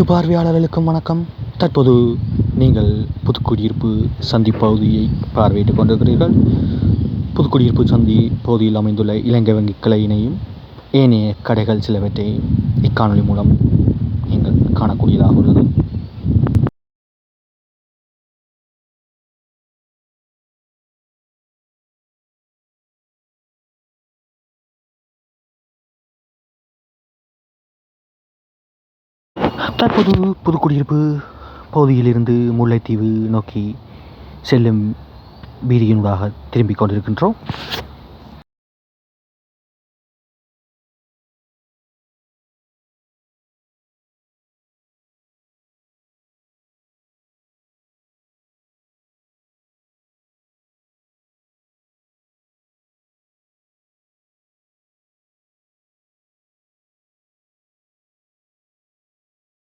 அனைத்து பார்வையாளர்களுக்கும் வணக்கம். தற்போது நீங்கள் புதுக்குடியிருப்பு சந்தி பகுதியை பார்வையிட்டுக் கொண்டிருக்கிறீர்கள். புதுக்குடியிருப்பு சந்தி பகுதியில் அமைந்துள்ள இலங்கை வங்கி கிளையினையும் ஏனைய கடைகள் சிலவற்றை இக்காணொளி மூலம் நீங்கள் காணக்கூடியதாக உள்ளது. தற்போது புதுக்குடியிருப்பு பகுதியிலிருந்து முல்லைத்தீவு நோக்கி செல்லும் வீதியினூடாக திரும்பிக் கொண்டிருக்கின்றோம்.